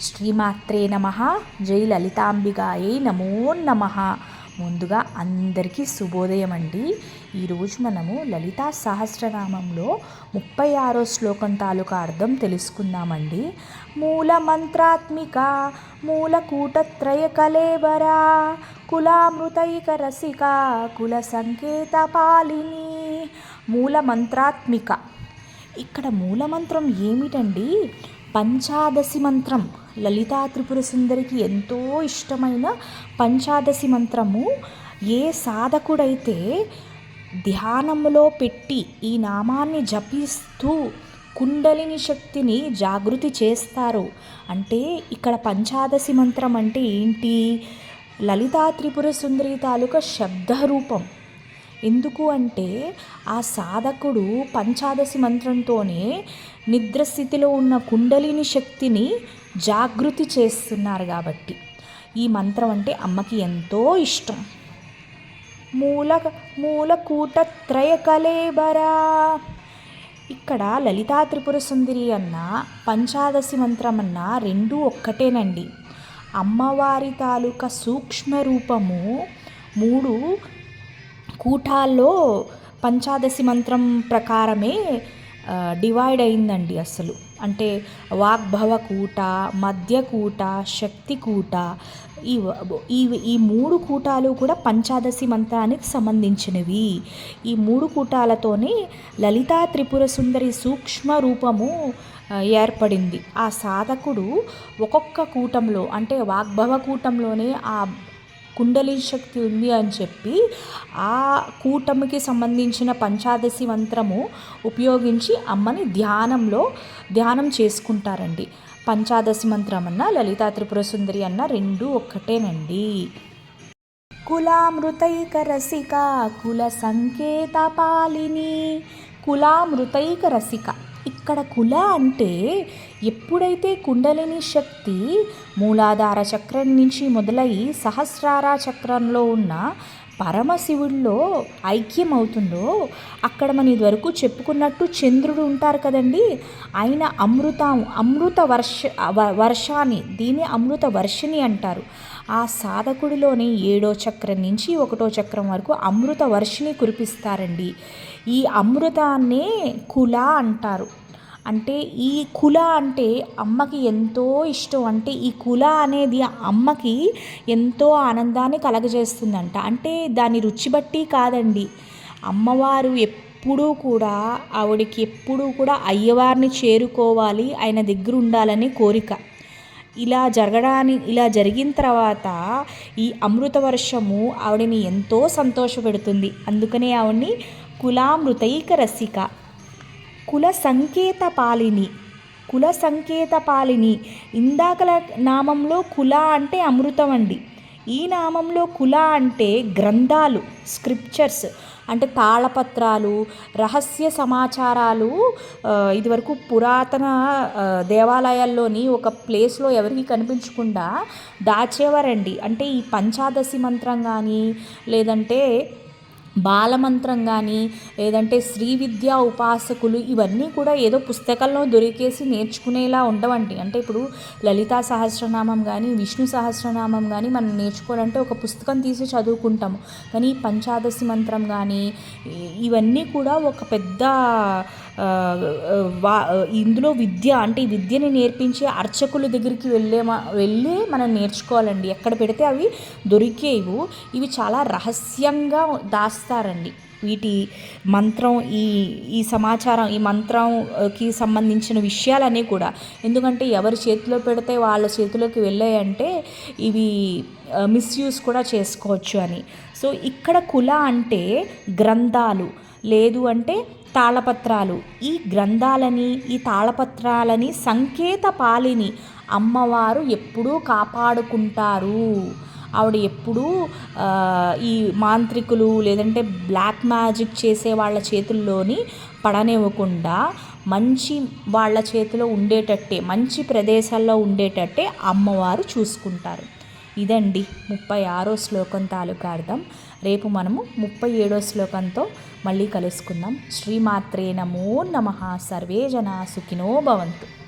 శ్రీమాత్రే నమ. జై లలితాంబికాయే నమో నమ. ముందుగా అందరికీ శుభోదయం అండి. ఈరోజు మనము లలితా సహస్రనామంలో ముప్పై ఆరో శ్లోకం తాలూకా అర్థం తెలుసుకుందామండి. మూల మంత్రాత్మిక మూలకూటత్రయ కలేబరా కులామృతైక రసిక కుల సంకేత పాలిని. మూల మంత్రాత్మిక. ఇక్కడ మూలమంత్రం ఏమిటండి? పంచాదశి మంత్రం. లలితా త్రిపుర సుందరికి ఎంతో ఇష్టమైన పంచాదశి మంత్రము. ఏ సాధకుడైతే ధ్యానంలో పెట్టి ఈ నామాన్ని జపిస్తూ కుండలిని శక్తిని జాగృతి చేస్తారు అంటే ఇక్కడ పంచాదశి మంత్రం అంటే ఏంటి? లలితా త్రిపుర సుందరి తాలూకా శబ్దరూపం. ఎందుకు అంటే ఆ సాధకుడు పంచాదశి మంత్రంతోనే నిద్రస్థితిలో ఉన్న కుండలిని శక్తిని జాగృతి చేస్తున్నారు కాబట్టి. ఈ మంత్రం అంటే అమ్మకి ఎంతో ఇష్టం. మూల మూలకూట కలేబరా ఇక్కడ లలితా త్రిపుర సుందరి అన్న పంచాదశి మంత్రం అన్న రెండు ఒక్కటేనండి. అమ్మవారి తాలూకా సూక్ష్మ రూపము మూడు కూటాల్లో పంచాదశి మంత్రం ప్రకారమే డివైడ్ అయిందండి అసలు. అంటే వాగ్భవ కూట మధ్య కూట శక్తి కూట ఈ ఈ ఈ మూడు కూటాలు కూడా పంచాదశి మంత్రానికి సంబంధించినవి. ఈ మూడు కూటాలతోనే లలితా త్రిపుర సుందరి సూక్ష్మ రూపము ఏర్పడింది. ఆ సాధకుడు ఒక్కొక్క కూటంలో అంటే వాగ్భవ కూటంలోనే ఆ కుండలి శక్తి ఉంది అని చెప్పి ఆ కూటమికి సంబంధించిన పంచాదశి మంత్రము ఉపయోగించి అమ్మని ధ్యానంలో ధ్యానం చేసుకుంటారండి. పంచాదశి మంత్రం అన్న లలితా త్రిపుర సుందరి అన్న రెండు ఒక్కటేనండి. కులామృతైక రసిక కుల సంకేత పాలిని. కులామృతైక రసిక ఇక్కడ కుల అంటే ఎప్పుడైతే కుండలిని శక్తి మూలాధార చక్రం నుంచి మొదలై సహస్రార చక్రంలో ఉన్న పరమశివుల్లో ఐక్యం అవుతుందో అక్కడ మన ఇదివరకు చెప్పుకున్నట్టు చంద్రుడు ఉంటారు కదండి. ఆయన అమృతం అమృత వర్ష వర్షాన్ని దీన్ని అమృత వర్షిని అంటారు. ఆ సాధకుడిలోని ఏడో చక్రం నుంచి ఒకటో చక్రం వరకు అమృత వర్షిని కురిపిస్తారండి. ఈ అమృతాన్నే కుల అంటారు. అంటే ఈ కుల అంటే అమ్మకి ఎంతో ఇష్టం. అంటే ఈ కుల అనేది అమ్మకి ఎంతో ఆనందాన్ని కలగజేస్తుందంట. అంటే దాని రుచి బట్టి కాదండి. అమ్మవారు ఎప్పుడూ కూడా ఆవిడకి ఎప్పుడూ కూడా అయ్యవారిని చేరుకోవాలి ఆయన దగ్గర ఉండాలని కోరిక. ఇలా జరగడాని ఇలా జరిగిన తర్వాత ఈ అమృత వర్షము ఆవిడని ఎంతో సంతోషపెడుతుంది. అందుకనే ఆవిడని కులామృతైక రసిక. కుల సంకేత పాలిని కుల సంకేత పాలిని ఇందాకల నామంలో కుల అంటే అమృతం అండి. ఈ నామంలో కుల అంటే గ్రంథాలు స్క్రిప్చర్స్. అంటే తాళపత్రాలు రహస్య సమాచారాలు ఇదివరకు పురాతన దేవాలయాల్లోని ఒక ప్లేస్లో ఎవరికి కనిపించకుండా దాచేవారండి. అంటే ఈ పంచాదశి మంత్రం కానీ లేదంటే బాలమంత్రం కానీ లేదంటే శ్రీ విద్యా ఉపాసకులు ఇవన్నీ కూడా ఏదో పుస్తకంలో దొరికేసి నేర్చుకునేలా ఉండవండి. అంటే ఇప్పుడు లలితా సహస్రనామం కానీ విష్ణు సహస్రనామం కానీ మనం నేర్చుకోవాలంటే ఒక పుస్తకం తీసి చదువుకుంటాము. కానీ పంచాదశి మంత్రం కానీ ఇవన్నీ కూడా ఒక పెద్ద వా ఇందులో విద్య అంటే ఈ విద్యని నేర్పించే అర్చకుల దగ్గరికి వెళ్ళే వెళ్ళి మనం నేర్చుకోవాలండి. ఎక్కడ పెడితే అవి దొరికేవు. ఇవి చాలా రహస్యంగా దాస్తారండి. వీటి మంత్రం ఈ ఈ సమాచారం ఈ మంత్రంకి సంబంధించిన విషయాలన్నీ కూడా. ఎందుకంటే ఎవరి చేతిలో పెడితే వాళ్ళ చేతిలోకి వెళ్ళాయంటే ఇవి మిస్యూస్ కూడా చేసుకోవచ్చు అని. సో ఇక్కడ కుల అంటే గ్రంథాలు లేదు అంటే తాళపత్రాలు. ఈ గ్రంథాలని ఈ తాళపత్రాలని సంకేత పాలిని అమ్మవారు ఎప్పుడూ కాపాడుకుంటారు. ఆవిడ ఎప్పుడూ ఈ మాంత్రికులు లేదంటే బ్లాక్ మ్యాజిక్ చేసే వాళ్ళ చేతుల్లోని పడనివ్వకుండా మంచి వాళ్ళ చేతిలో ఉండేటట్టే మంచి ప్రదేశాల్లో ఉండేటట్టే అమ్మవారు చూసుకుంటారు. ఇదండి ముప్పై ఆరో శ్లోకం తాలూకా అర్థం. రేపు మనము ముప్పై ఏడో శ్లోకంతో మళ్ళీ కలుసుకుందాం. శ్రీమాత్రే నమో నమ. సర్వే జనా సుఖినో భవంతు.